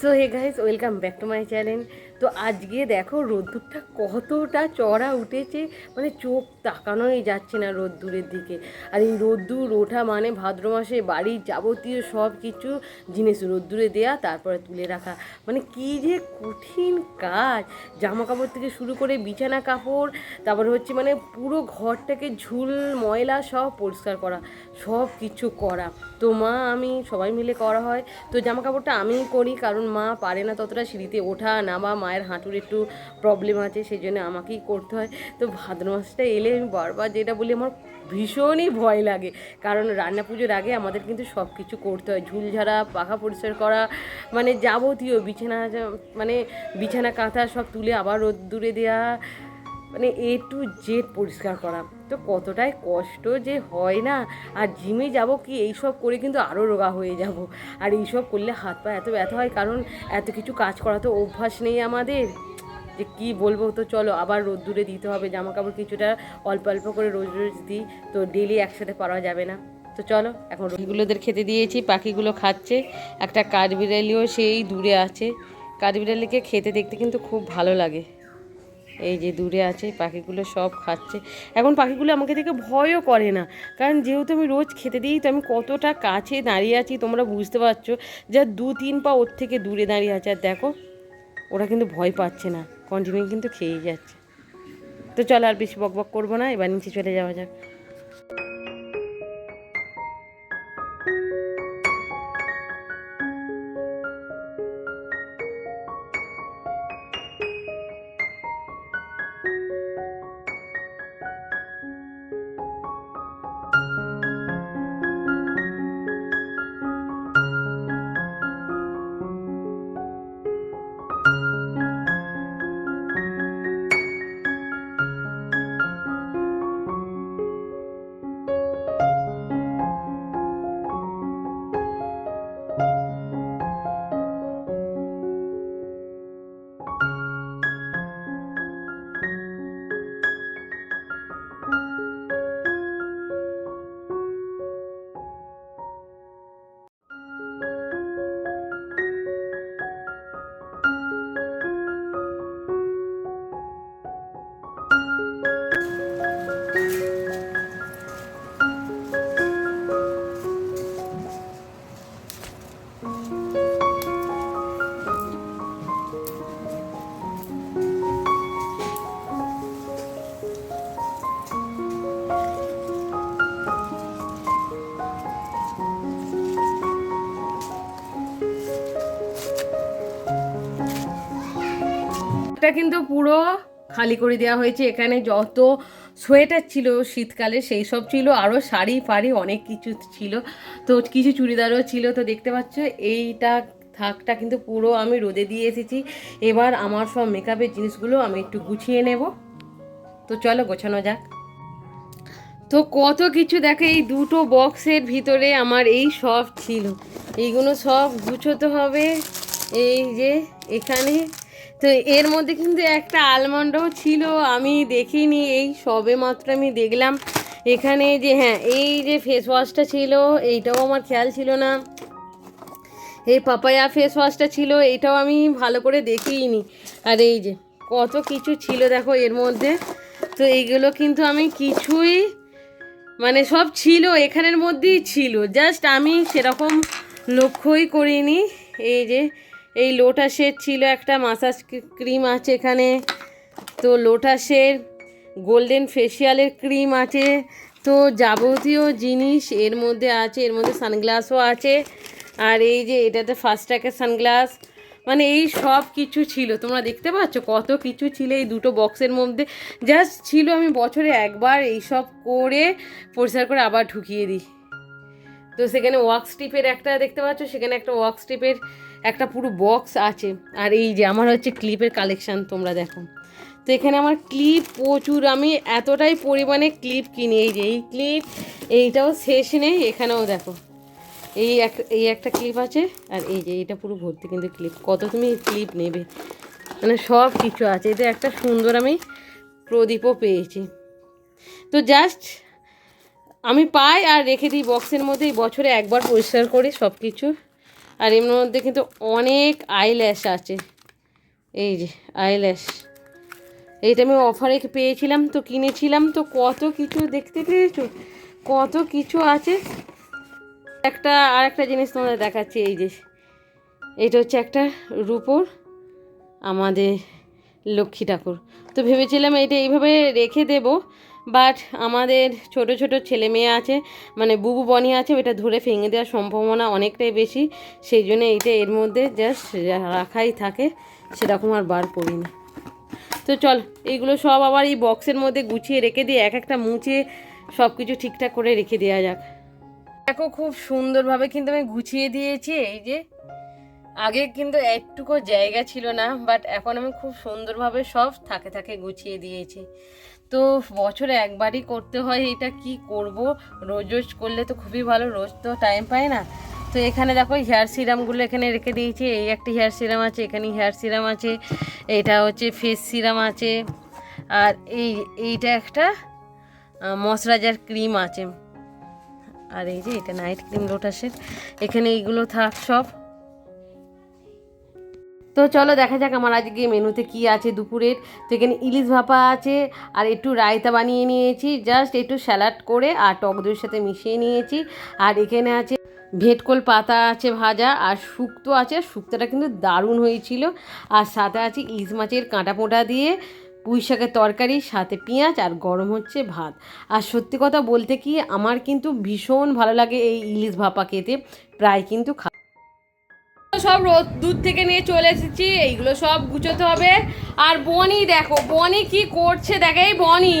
So hey guys, welcome back to my channel. তো আজকে দেখো রোদ্দুরটা কতটা চড়া উঠেছে মানে চোখ তাকানোই যাচ্ছে না রোদ্দুরের দিকে আর এই রোদ্দুর ওঠা মানে ভাদ্র মাসে বাড়ির যাবতীয় সব কিছু জিনিস রোদ্দুরে দেয়া তারপরে তুলে রাখা মানে কি যে কঠিন কাজ জামা কাপড় থেকে শুরু করে বিছানা কাপড় তারপর হচ্ছে মানে পুরো ঘরটাকে ঝুল ময়লা সব পরিষ্কার করা সব কিছু করা তো মা আমি সবাই মিলে করা হয় তো জামা কাপড়টা আমিই করি কারণ মা পারে না ততটা সিঁড়িতে ওঠা নামা মা মায়ের হাঁটুর একটু প্রবলেম আছে সেই জন্য আমাকেই করতে হয় তো ভাদ্র মাসটা এলে আমি বারবার যেটা বলি আমার ভীষণই ভয় লাগে কারণ রান্না পুজোর আগে আমাদের কিন্তু সব কিছু করতে হয় ঝুলঝাড়া পাখা পরিষ্কার করা মানে যাবতীয় বিছানা মানে বিছানা কাঁথা সব তুলে আবার রোদ্দুরে দেওয়া মানে এ টু জেড পরিষ্কার করা তো কতটাই কষ্ট যে হয় না আর জিমে যাব কি এইসব করে কিন্তু আরও রোগা হয়ে যাব আর এইসব করলে হাত পা এত ব্যথা হয় কারণ এত কিছু কাজ করা তো অভ্যাস নেই আমাদের যে কি বলবো তো চলো আবার রোদ্দুরে দিতে হবে জামা কাপড় কিছুটা অল্প অল্প করে রোজ রোজ দিই তো ডেলি একসাথে পাওয়া যাবে না তো চলো এখন রোগীগুলোদের খেতে দিয়েছি পাখিগুলো খাচ্ছে একটা কাঠবিড়ালিও সেই দূরে আছে কাঠবিড়ালিকে খেতে দেখতে কিন্তু খুব ভালো লাগে এই যে দূরে আছে পাখিগুলো সব খাচ্ছে এখন পাখিগুলো আমাকে দেখে ভয়ও করে না কারণ যেহেতু আমি রোজ খেতে দিই তো আমি কতটা কাছে দাঁড়িয়ে আছি তোমরা বুঝতে পারছো যা দু তিন পা ওর থেকে দূরে দাঁড়িয়ে আছে আর দেখো ওরা কিন্তু ভয় পাচ্ছে না কন্টিনিউ কিন্তু খেয়েই যাচ্ছে তো চলো আর বেশি বক বক করবো না এবার নিচে চলে যাওয়া যাক ঘরটা কিন্তু পুরো খালি করে দেওয়া হয়েছে এখানে যত সোয়েটার ছিল শীতকালে সেই সব ছিল আরও শাড়ি ফাড়ি অনেক কিছু ছিল তো কিছু চুড়িদারও ছিল তো দেখতে পাচ্ছ এইটা থাকটা কিন্তু পুরো আমি রোদে দিয়ে এসেছি এবার আমার সব মেকআপের জিনিসগুলো আমি একটু গুছিয়ে নেব তো চলো গোছানো যাক তো কত কিছু দেখে এই দুটো বক্সের ভিতরে আমার এই সব ছিল এইগুলো সব গুছোতে হবে এই যে এখানে তো এর মধ্যে কিন্তু একটা আলমন্ডও ছিল আমি দেখিনি এই সবে মাত্র আমি দেখলাম এখানে যে হ্যাঁ এই যে ফেস ওয়াশটা ছিল এইটাও আমার খেয়াল ছিল না এই পাপায়া ফেস ওয়াশটা ছিল এটাও আমি ভালো করে দেখিনি আর এই যে কত কিছু ছিল দেখো এর মধ্যে তো এইগুলো কিন্তু আমি কিছুই মানে সব ছিল এখানের মধ্যেই ছিল জাস্ট আমি সেরকম লক্ষ্যই করিনি এই যে এই লোটাসের ছিল একটা মাসাজ ক্রিম আছে এখানে তো লোটাসের গোল্ডেন ফেসিয়ালের ক্রিম আছে তো যাবতীয় জিনিস এর মধ্যে আছে এর মধ্যে সানগ্লাসও আছে আর এই যে এটাতে ফার্স্ট ট্র্যাকের সানগ্লাস মানে এই সব কিছু ছিল তোমরা দেখতে পাচ্ছ কত কিছু ছিল এই দুটো বক্সের মধ্যে জাস্ট ছিল আমি বছরে একবার এই সব করে পরিষ্কার করে আবার ঢুকিয়ে দিই তো সেখানে ওয়াক স্ট্রিপের একটা দেখতে পাচ্ছ সেখানে একটা ওয়াক স্ট্রিপের একটা পুরো বক্স আছে আর এই যে আমার হচ্ছে ক্লিপের কালেকশান তোমরা দেখো তো এখানে আমার ক্লিপ প্রচুর আমি এতটাই পরিমাণে ক্লিপ কিনি এই যে এই ক্লিপ এইটাও শেষ নেই এখানেও দেখো এই এক এই একটা ক্লিপ আছে আর এই যে এইটা পুরো ভর্তি কিন্তু ক্লিপ কত তুমি ক্লিপ নেবে মানে সব কিছু আছে এটা একটা সুন্দর আমি প্রদীপও পেয়েছি তো জাস্ট আমি পাই আর রেখে দিই বক্সের মধ্যে এই বছরে একবার পরিষ্কার করি সব কিছু আর এমন মধ্যে কিন্তু অনেক আইল্যাশ আছে এই যে আইল্যাশ এইটা আমি অফারে পেয়েছিলাম তো কিনেছিলাম তো কত কিছু দেখতে পেয়েছো কত কিছু আছে একটা আর একটা জিনিস তোমাদের দেখাচ্ছি এই যে এটা হচ্ছে একটা রূপর আমাদের লক্ষ্মী ঠাকুর তো ভেবেছিলাম এইটা এইভাবে রেখে দেবো বাট আমাদের ছোট ছোট ছেলে মেয়ে আছে মানে বুবু বনি আছে ওইটা ধরে ফেঙে দেওয়ার সম্ভাবনা অনেকটাই বেশি সেই জন্য এইটা এর মধ্যে জাস্ট রাখাই থাকে সেরকম আর বার করি না তো চল এইগুলো সব আবার এই বক্সের মধ্যে গুছিয়ে রেখে দিয়ে এক একটা মুছে সব কিছু ঠিকঠাক করে রেখে দেওয়া যাক দেখো খুব সুন্দরভাবে কিন্তু আমি গুছিয়ে দিয়েছি এই যে আগে কিন্তু একটুকু জায়গা ছিল না বাট এখন আমি খুব সুন্দরভাবে সব থাকে থাকে গুছিয়ে দিয়েছি তো বছরে একবারই করতে হয় এটা কি করব রোজ রোজ করলে তো খুবই ভালো রোজ তো টাইম পায় না তো এখানে দেখো হেয়ার সিরামগুলো এখানে রেখে দিয়েছি এই একটা হেয়ার সিরাম আছে এখানে হেয়ার সিরাম আছে এটা হচ্ছে ফেস সিরাম আছে আর এই এইটা একটা মশরাজার ক্রিম আছে আর এই যে এটা নাইট ক্রিম লোটাসের এখানে এইগুলো থাক সব তো চলো দেখা যাক আমার আজকে মেনুতে কি আছে দুপুরের তো এখানে ইলিশ ভাপা আছে আর একটু রায়তা বানিয়ে নিয়েছি জাস্ট একটু স্যালাড করে আর টক দইয়ের সাথে মিশিয়ে নিয়েছি আর এখানে আছে ভেটকোল পাতা আছে ভাজা আর শুক্তো আছে শুক্তোটা কিন্তু দারুণ হয়েছিল আর সাথে আছে ইলিশ মাছের কাঁটা পোঁটা দিয়ে পুঁই শাকের তরকারি সাথে পেঁয়াজ আর গরম হচ্ছে ভাত আর সত্যি কথা বলতে কি আমার কিন্তু ভীষণ ভালো লাগে এই ইলিশ ভাপা খেতে প্রায় কিন্তু খা সব রোদ দূর থেকে নিয়ে চলে এসেছি এইগুলো সব গুছোতে হবে আর বনি দেখো বনি কি করছে দেখে এই বনি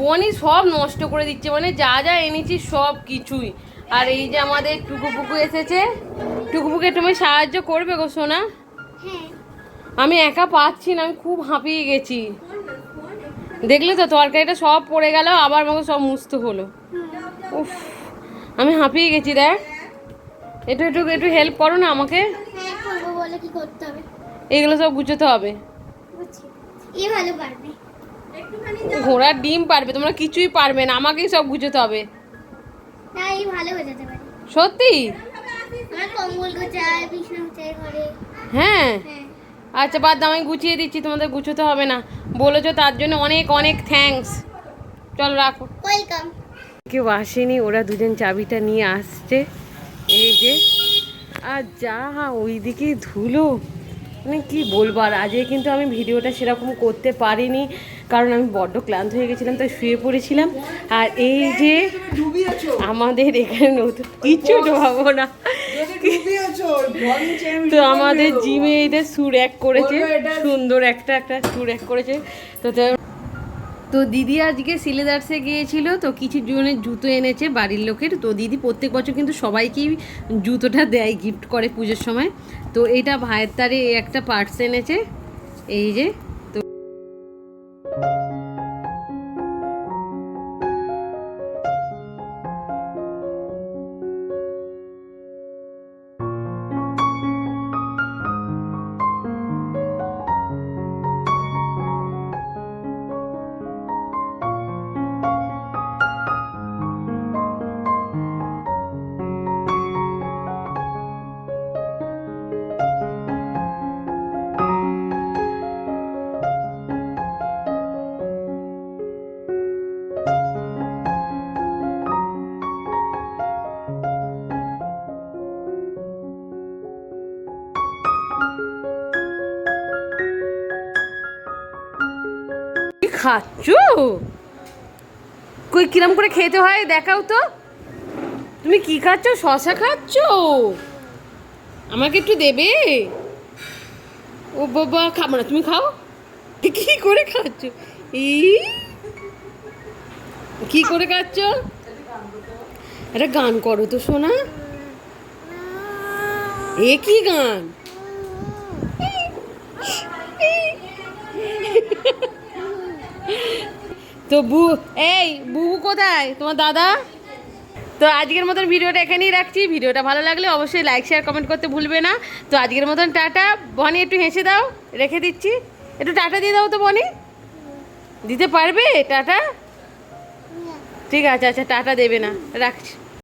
বনি সব নষ্ট করে দিচ্ছে মানে যা যা এনেছি সব কিছুই আর এই যে আমাদের টুকুপুকু এসেছে টুকুপুকে তুমি সাহায্য করবে গো সোনা হ্যাঁ। আমি একা পাচ্ছি না আমি খুব হাঁপিয়ে গেছি দেখলে তো তরকারিটা সব পড়ে গেল আবার আমাকে সব মুছতে হলো উফ আমি হাঁপিয়ে গেছি দেখ একটু একটু একটু হেল্প করো না আমাকে হ্যাঁ, এগুলো সব গুছোতে হবে ঘোড়ার ডিম পারবে তোমরা কিছুই পারবে না আমাকেই সব গুছোতে হবে হ্যাঁ, সত্যি হ্যাঁ, হ্যাঁ আচ্ছা বাদ দাও আমি গুছিয়ে দিচ্ছি তোমাদের গুছোতে হবে না বলেছো তার জন্য অনেক অনেক থ্যাঙ্কস চল রাখো কেউ আসেনি ওরা দুজন চাবিটা নিয়ে আসছে এই যে আর যা ওই দিকে ধুলো মানে কী বলবো আর আজকে কিন্তু আমি ভিডিওটা সেরকম করতে পারিনি কারণ আমি বড্ড ক্লান্ত হয়ে গেছিলাম তাই শুয়ে পড়েছিলাম আর এই যে আমাদের এখানে নতুন কিচ্ছু ভাবো না তো আমাদের জিমে এটা সুর এক করেছে সুন্দর একটা একটা সুর এক করেছে তো তো দিদি আজকে সিলেদার্সে গিয়েছিল তো কিছু জনের জুতো এনেছে বাড়ির লোকের তো দিদি প্রত্যেক বছর কিন্তু সবাইকেই জুতোটা দেয় গিফট করে পুজোর সময় তো এটা ভাইয়ের তারে একটা পার্টস এনেছে এই যে খাচ্ছ কই কিরম করে খেতে হয় দেখাও তো তুমি কি খাচ্ছ শশা খাচ্ছ আমাকে একটু দেবে ও বাবা খাবো না মানে তুমি খাও কি করে খাচ্ছ ই কি করে খাচ্ছ একটা গান করো তো সোনা এ কি গান তো বু এই বুবু কোথায় তোমার দাদা তো আজকের মতন ভিডিওটা এখানেই রাখছি ভিডিওটা ভালো লাগলে অবশ্যই লাইক শেয়ার কমেন্ট করতে ভুলবে না তো আজকের মতন টাটা বনি একটু হেসে দাও রেখে দিচ্ছি একটু টাটা দিয়ে দাও তো বনি দিতে পারবে টাটা ঠিক আছে আচ্ছা টাটা দেবে না রাখছি